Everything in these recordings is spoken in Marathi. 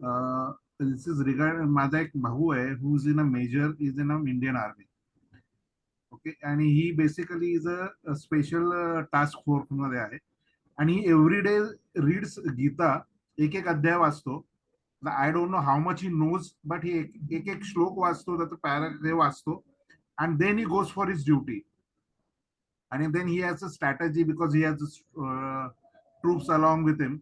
दिस इज रिगार्ड माझा एक भाऊ आहे who is in a major is in a Indian army okay आणि he basically is a special task फोर्समध्ये आहे. आणि एव्हरी डे रीड्स गीता एक एक अध्याय वाचतो. I don't know how much he knows but he एक एक श्लोक वाचतो त्याचं पॅरा वाचतो. And then he goes for his duty आणि then he has a strategy because he has troops along with him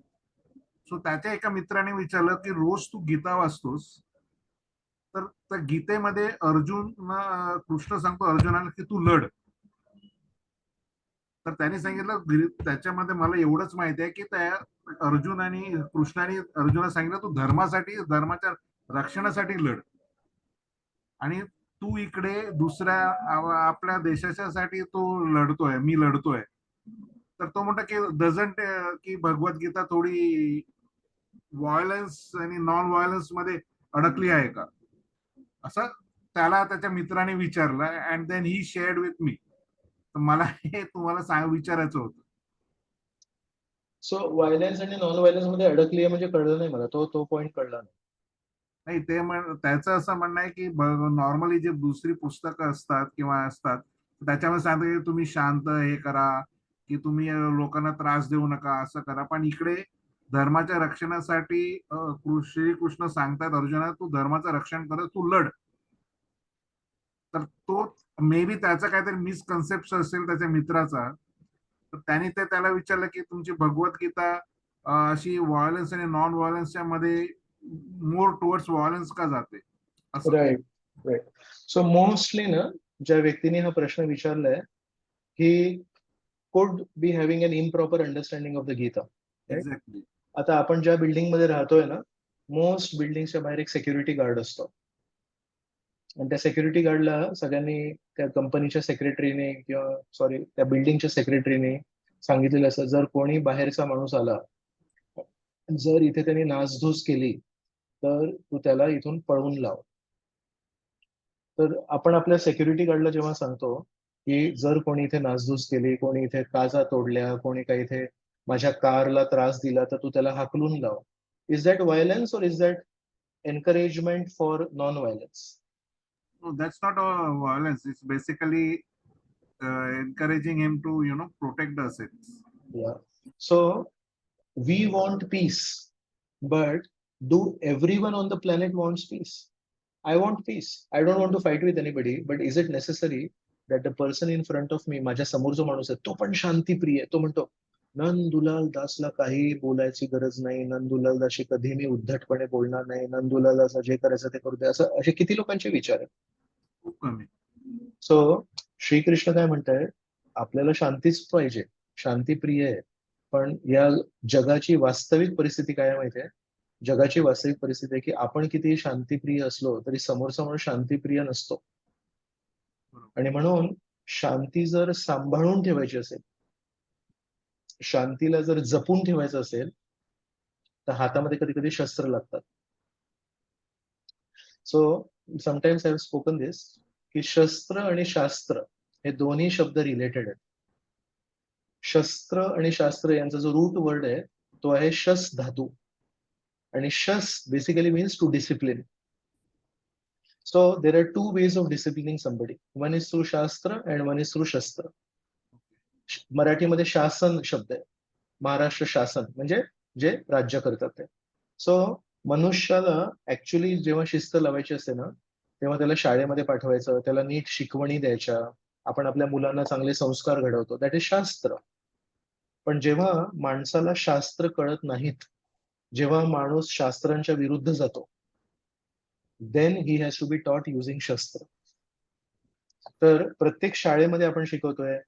so त्याच्या एका मित्राने विचारलं की रोज तू गीता वाचतोस? तर त्या गीतेमध्ये अर्जुन कृष्ण सांगतो अर्जुनाला की तू लढ. तर त्याने सांगितलं त्याच्यामध्ये मला एवढंच माहिती आहे की त्या अर्जुन आणि कृष्णाने अर्जुना सांगितलं तू धर्मासाठी धर्माच्या रक्षणासाठी लढ. आणि तू इकडे दुसऱ्या आपल्या देशाच्यासाठी तो लढतोय मी लढतोय. तर तो म्हणतो की डझंट की भगवद्गीता थोडी व्हायलन्स आणि नॉन व्हायलन्समध्ये अडकली आहे का? असं त्याला त्याच्या मित्राने विचारलं and then he shared with me तर मला हे तुम्हाला सांग विचारायचं होतं. सो व्हायलन्स आणि नॉन व्हायलन्समध्ये अडकली आहे म्हणजे कळलं नाही मला. तो तो पॉइंट कळला नाही. नाही ते त्याचं असं म्हणणं आहे की नॉर्मली जे दुसरी पुस्तकं असतात किंवा असतात त्याच्यामध्ये सांगतं की तुम्ही शांत हे करा की तुम्ही लोकांना त्रास देऊ नका असं करा. पण इकडे धर्माच्या रक्षणासाठी श्रीकृष्ण सांगतात अर्जुना तू धर्माचं रक्षण कर तू लढ. तर तो मे बी त्याचा काहीतरी मिसकन्सेप्ट असेल त्याच्या मित्राचा. तर त्याने ते त्याला विचारलं की तुमची भगवद्गीता अशी व्हायलन्स आणि नॉन व्हायलन्सच्या मध्ये मोर टुवर्ड्स व्हायलन्स का जाते? राईट राईट सो मोस्टली ना ज्या व्यक्तीने हा प्रश्न विचारलाय he could be having an improper understanding of the Gita exactly आता आपण ज्या बिल्डिंगमध्ये राहतोय ना मोस्ट बिल्डिंगच्या बाहेर एक सेक्युरिटी गार्ड असतो. आणि त्या सेक्युरिटी गार्डला सगळ्यांनी त्या कंपनीच्या सेक्रेटरीने किंवा सॉरी त्या बिल्डिंगच्या सेक्रेटरीने सांगितलेलं असं जर कोणी बाहेरचा माणूस आला जर इथे त्यांनी नासधूस केली तर तू त्याला इथून पळवून लाव. तर आपण आपल्या सेक्युरिटी गार्डला जेव्हा सांगतो की जर कोणी इथे नासधूस केली कोणी इथे काजा तोडल्या कोणी काही इथे माझ्या कारला त्रास दिला तर तू त्याला हाकलून लाव इज दॅट व्हायलन्स और is that encouragement for non violence No, that's not a violence. It's basically uh, encouraging him to, you know, protect the assets. Yeah. So we want peace, but do everyone on the planet wants peace? I want peace. I don't want to fight with anybody, but is it necessary that the person in front of me, माझ्या समोर जो माणूस आहे तो पण शांतीप्रिय आहे तो म्हणतो नंदुलाल दासला काही बोलायची गरज नाही नंदुलाल दाशी कधी मी उद्धटपणे बोलणार नाही नंदुलाल दास जे करायचं ते करू दे असं असे किती लोकांचे विचार आहेत. सो श्रीकृष्ण काय म्हणताय आपल्याला शांतीच पाहिजे शांतीप्रिय आहे. पण या जगाची वास्तविक परिस्थिती काय माहितीये जगाची वास्तविक परिस्थिती आहे की आपण किती शांतीप्रिय असलो तरी समोरचा माणूस शांतीप्रिय नसतो. आणि म्हणून शांती जर सांभाळून ठेवायची असेल शांतीला जर जपून ठेवायचं असेल तर हातामध्ये कधी कधी शस्त्र लागतात. So sometimes I have spoken this की शस्त्र आणि शास्त्र हे दोन्ही शब्द रिलेटेड आहेत. शस्त्र आणि शास्त्र यांचा जो रूट वर्ड आहे तो आहे शस धातू. आणि शस basically means to discipline so there are two ways of disciplining somebody one is through shastra and one is through shastra मराठीमध्ये शासन शब्द आहे. महाराष्ट्र शासन म्हणजे जे राज्य करतात ते. सो मनुष्याला ऍक्च्युली जेव्हा शिस्त लावायची असते ना तेव्हा त्याला शाळेमध्ये पाठवायचं त्याला नीट शिकवणी द्यायच्या आपण आपल्या मुलांना चांगले संस्कार घडवतो. दॅट इज शास्त्र. पण जेव्हा माणसाला शास्त्र कळत नाहीत जेव्हा माणूस शास्त्रांच्या विरुद्ध जातो then he has to be taught using shastra तर प्रत्येक शाळेमध्ये आपण शिकवतोय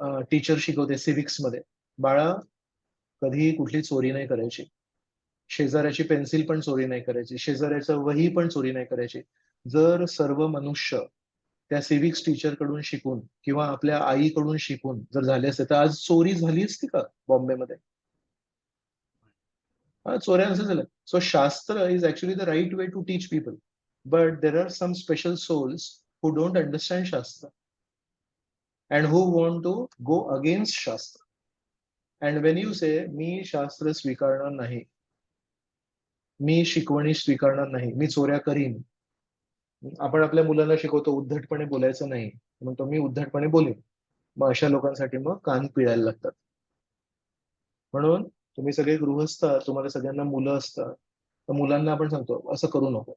टीचर शिकवते सिविक्समध्ये बाळा कधीही कुठली चोरी नाही करायची. शेजाऱ्याची पेन्सिल पण चोरी नाही करायची. शेजाऱ्याचं वही पण चोरी नाही करायची. जर सर्व मनुष्य त्या सिविक्स टीचरकडून शिकून किंवा आपल्या आईकडून शिकून जर झाले असते तर आज चोरी झाली असती का बॉम्बेमध्ये? हा चोऱ्या असं झालं. So shastra is actually the right way to teach people but there are some special souls who don't understand shastra. And who want to go against Shastra. And when you say, मी शास्त्र स्वीकारणार नाही मी शिकवणी स्वीकारणार नाही मी चोऱ्या करीन आपण आपल्या मुलांना शिकवतो उद्धटपणे बोलायचं नाही. म्हणतो मी उद्धटपणे बोलेन. मग अशा लोकांसाठी मग कान पिळायला लागतात. म्हणून तुम्ही सगळे गृहस्थ तुम्हाला सगळ्यांना मुलं असतात. तर मुलांना आपण सांगतो असं करू नको.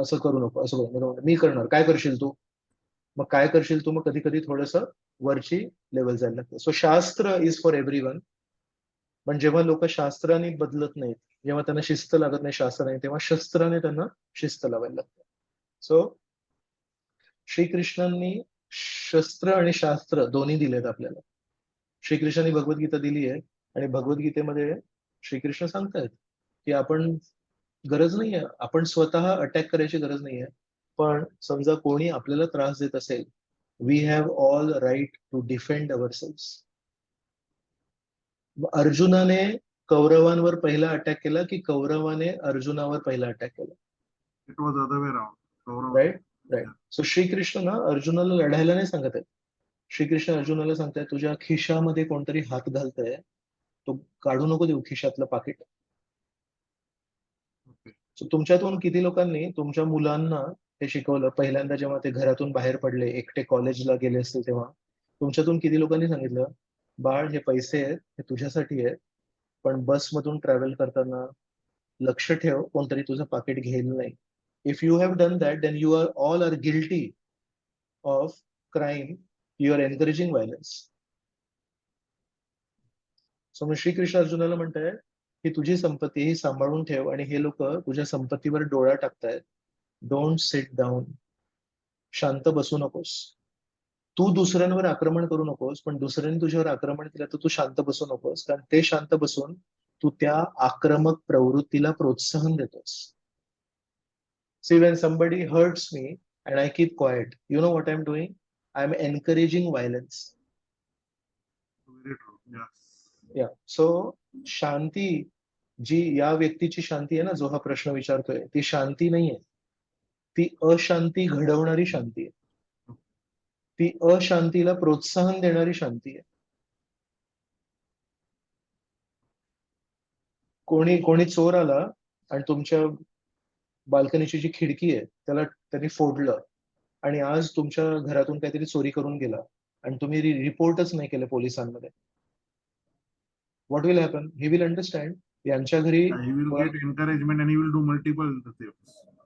असं करू नको. असं करू नको. मी करणार. काय करशील तू? मग काय करशील तू? मग कधी कधी थोडस वरची लेवल जायला लागतं. सो शास्त्र इज फॉर एव्हरी वन पण जेव्हा लोक शास्त्राने बदलत नाहीत जेव्हा त्यांना शिस्त लागत नाही शास्त्राने तेव्हा शस्त्राने त्यांना शिस्त लावायला लागतं. सो श्रीकृष्णांनी शस्त्र आणि शास्त्र दोन्ही दिलेत आपल्याला. श्रीकृष्णाने भगवद्गीता दिली आहे आणि भगवद्गीतेमध्ये श्रीकृष्ण सांगतायत की आपण गरज नाहीये. आपण स्वतः अटॅक करायची गरज नाहीये. पण समजा कोणी आपल्याला त्रास देत असेल we have all right to defend our अर्जुनाने कौरवांवर पहिला अटॅक केला की कौरवाने अर्जुनावर पहिला अटॅक केला? It was other way round right right so Shrikrishna ना अर्जुनाला लढायला नाही सांगत आहेत. श्रीकृष्ण अर्जुनाला सांगताय तुझ्या खिशामध्ये कोणतरी हात घालतंय. तो काढू नको देऊ खिशातलं पाकिट. सो तुमच्यातून किती लोकांनी तुमच्या मुलांना हे शिकवलं. पहिल्यांदा जेव्हा ते घरातून बाहेर पडले एकटे कॉलेजला गेले असतील तेव्हा. तुमच्यातून किती लोकांनी सांगितलं बाळ हे पैसे आहेत हे तुझ्यासाठी आहेत पण बसमधून ट्रॅव्हल करताना लक्ष ठेव कोणतरी तुझं पाकिट घेईल नाही. If you have done that then you are all are guilty of crime you are encouraging violence so मग श्रीकृष्ण अर्जुनाला म्हणताय की तुझी संपत्ती ही सांभाळून ठेव आणि हे लोक तुझ्या संपत्तीवर डोळा टाकतायत. डोंट सिट डाऊन शांत बसू नकोस तू दुसऱ्यांवर आक्रमण करू नकोस पण दुसऱ्याने तुझ्यावर आक्रमण केलं तर तू शांत बसू नकोस कारण ते शांत बसून तू त्या आक्रमक प्रवृत्तीला प्रोत्साहन देतोस See, when somebody hurts me and I keep quiet, you know what I'm doing? I'm encouraging violence. Very true Yeah. So, शांती जी या व्यक्तीची शांती आहे ना जो हा प्रश्न विचारतोय ती शांती नाहीये ती अशांती घडवणारी शांती आहे. ती अशांतीला प्रोत्साहन देणारी शांती आहे. कोणी कोणी चोर आला आणि तुमच्या बाल्कनीची जी खिडकी आहे त्याला त्यांनी फोडलं आणि आज तुमच्या घरातून काहीतरी चोरी करून गेला आणि तुम्ही रिपोर्टच नाही केलं पोलिसांमध्ये. What will happen he will understand यांच्या घरी एनकरेजमेंट आणि will do multiple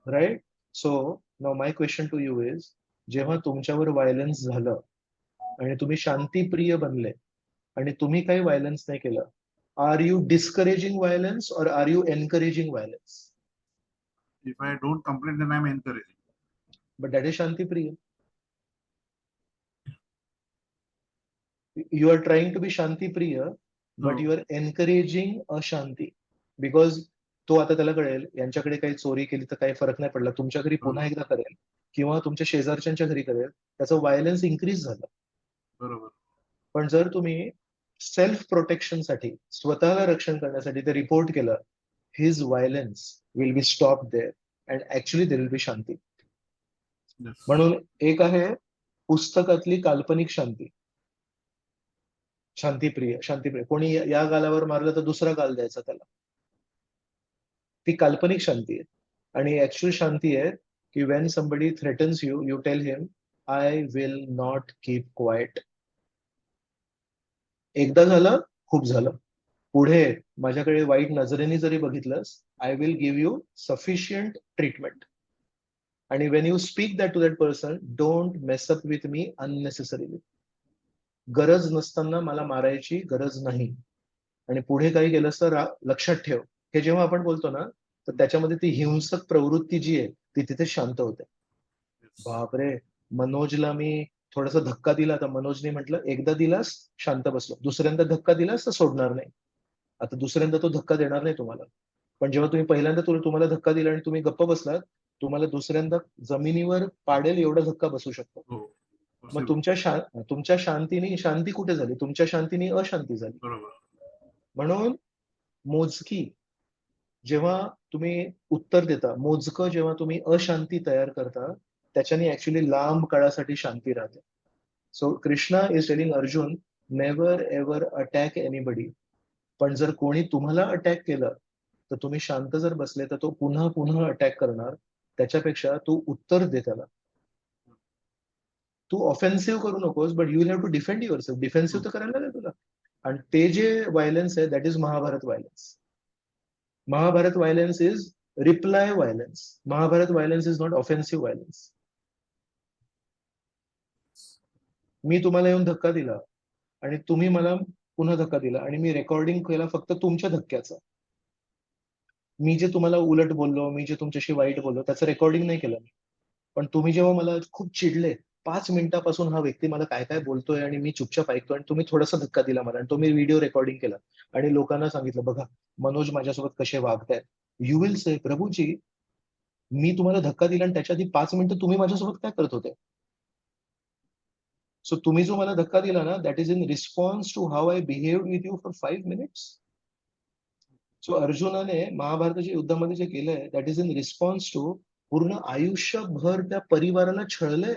right so now my question to you is जेव्हा तुमच्यावर व्हायलन्स झालं आणि तुम्ही शांतीप्रिय बनले आणि तुम्ही काही व्हायलन्स नाही केलं are you discouraging violence or are you encouraging violence if I don't complaint then I am encouraging but that is shanti priya you are trying to be shanti priya but हो. you are encouraging ashanti because तो आता त्याला कळेल यांच्याकडे काही चोरी केली तर काही फरक नाही पडला तुमच्या घरी पुन्हा एकदा करेल किंवा तुमच्या शेजारच्यांच्या घरी करेल त्याचं व्हायलन्स इन्क्रीज झालं. बरोबर. पण जर तुम्ही सेल्फ प्रोटेक्शनसाठी स्वतःला रक्षण करण्यासाठी ते रिपोर्ट केलं his violence will be stop there and actually there will be shanti. म्हणून एक आहे पुस्तकातली काल्पनिक शांती. शांतीप्रिय शांतीप्रिय. कोणी या गालावर मारलं तर दुसरा गाल द्यायचा त्याला. ती काल्पनिक शांती आहे. आणि ऍक्च्युअल शांती आहे की when somebody threatens you you tell him I will not keep quiet एकदा झालं खूप झालं. पुढे माझ्याकडे वाईट नजरेने जरी बघितलंस I will give you sufficient treatment आणि when you speak that to that person don't mess up with me unnecessarily गरज नसताना मला मारायची गरज नाही. आणि पुढे काही केलंस तर लक्षात ठेव. हे जेव्हा आपण बोलतो ना तर त्याच्यामध्ये ती हिंसक प्रवृत्ती जी आहे ती तिथे शांत होते. बापरे! मनोजला मी थोडासा धक्का दिला तर मनोजने म्हटलं एकदा दिलास शांत बसलो. दुसऱ्यांदा धक्का दिलास तर सोडणार नाही. आता दुसऱ्यांदा तो धक्का देणार नाही तुम्हाला. पण जेव्हा तुम्ही पहिल्यांदा तुला- तुम्हाला धक्का दिला आणि तुम्ही गप्प बसलात तुम्हाला दुसऱ्यांदा जमिनीवर पाडेल एवढा धक्का बसू शकतो. हो. मग. तुमच्या शा- तुमच्या शांतीने शांती कुठे झाली? तुमच्या शांतीने अशांती झाली. म्हणून मोजकी जेव्हा तुम्ही उत्तर देता मोजकं जेव्हा तुम्ही अशांती तयार करता त्याच्याने ऍक्च्युली लांब काळासाठी शांती राहते. So Krishna is telling Arjun never ever attack anybody पण जर कोणी तुम्हाला अटॅक केलं तर तुम्ही शांत जर बसले तर तो पुन्हा पुन्हा अटॅक करणार. त्याच्यापेक्षा तू उत्तर दे त्याला. तू ऑफेन्सिव्ह करू नकोस but you have to defend your self defensive तर करायला लागेल तुला. आणि ते जे व्हायलन्स आहे that is Mahabharat violence Mahabharat violence is reply violence Mahabharat violence is not offensive violence मी तुम्हाला येऊन धक्का दिला आणि तुम्ही मला पुन्हा धक्का दिला आणि मी रेकॉर्डिंग केला फक्त तुमच्या धक्क्याचा. मी जे तुम्हाला उलट बोललो मी जे तुमच्याशी वाईट बोललो त्याचं रेकॉर्डिंग नाही केलं मी. पण तुम्ही जेव्हा मला खूप चिडले पाच मिनिटापासून हा व्यक्ती मला काय काय बोलतोय आणि मी चुपचाप ऐकतोय आणि तुम्ही थोडासा धक्का दिला मला आणि तो मी व्हिडिओ रेकॉर्डिंग केला. आणि लोकांना सांगितलं बघा मनोज माझ्यासोबत कसे वागतायत? यू विल से प्रभूजी मी तुम्हाला धक्का दिला आणि त्याच्या आधी पाच मिनिटं तुम्ही माझ्यासोबत काय करत होते? सो तुम्ही जो मला धक्का दिला ना that is in response to how I behave with you for five minutes so अर्जुनाने महाभारताच्या युद्धामध्ये जे केलंय that is in response to पूर्ण आयुष्यभर त्या परिवाराला छळलंय.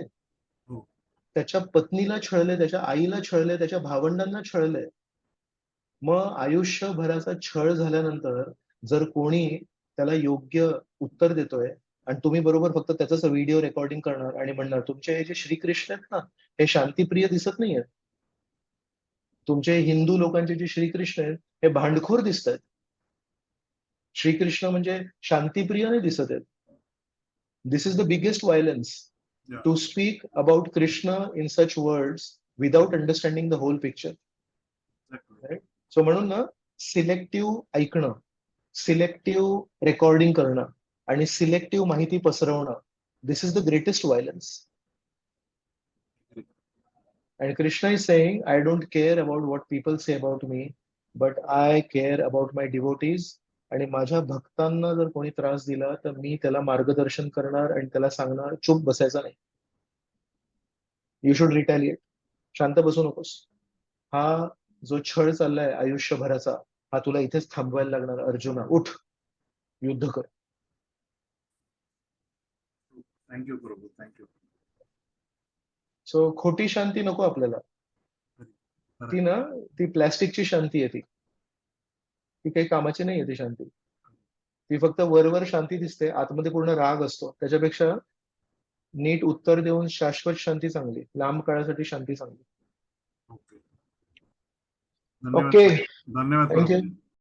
त्याच्या पत्नीला छळले त्याच्या आईला छळले त्याच्या भावंडांना छळले. मग आयुष्यभराचा छळ झाल्यानंतर जर कोणी त्याला योग्य उत्तर देतोय आणि तुम्ही बरोबर फक्त त्याचाच व्हिडिओ रेकॉर्डिंग करणार आणि म्हणणार तुमचे हे जे श्रीकृष्ण आहेत ना हे शांतीप्रिय दिसत नाहीयेत. तुमचे हिंदू लोकांचे जे श्रीकृष्ण आहेत हे भांडखोर दिसत आहेत. श्रीकृष्ण म्हणजे शांतीप्रिय नाही दिसत आहेत. This is the biggest violence Yeah. to speak about Krishna in such words without understanding the whole picture. Exactly. So म्हणून ना सिलेक्टिव्ह ऐकणं सिलेक्टिव्ह रेकॉर्डिंग करणं आणि सिलेक्टिव्ह माहिती पसरवणं this is the greatest violence and Krishna is saying I don't care about what people say about me but I care about my devotees आणि माझ्या भक्तांना जर कोणी त्रास दिला तर मी त्याला मार्गदर्शन करणार आणि त्याला सांगणार चुप बसायचा नाही. यू शुड रिटॅलिएट शांत बसू नकोस. हा जो छळ चाललाय आयुष्यभराचा हा तुला इथेच थांबवायला लागणार अर्जुना. उठ. युद्ध कर. थँक्यू प्रभू थँक्यू सो खोटी शांती नको आपल्याला. ती ना ती प्लॅस्टिकची शांती आहे ती. ती काही कामाची नाही आहे ती शांती. ती फक्त वरवर शांती दिसते आतमध्ये पूर्ण राग असतो. त्याच्यापेक्षा नीट उत्तर देऊन शाश्वत शांती चांगली लांब काळासाठी शांती चांगली. ओके. धन्यवाद.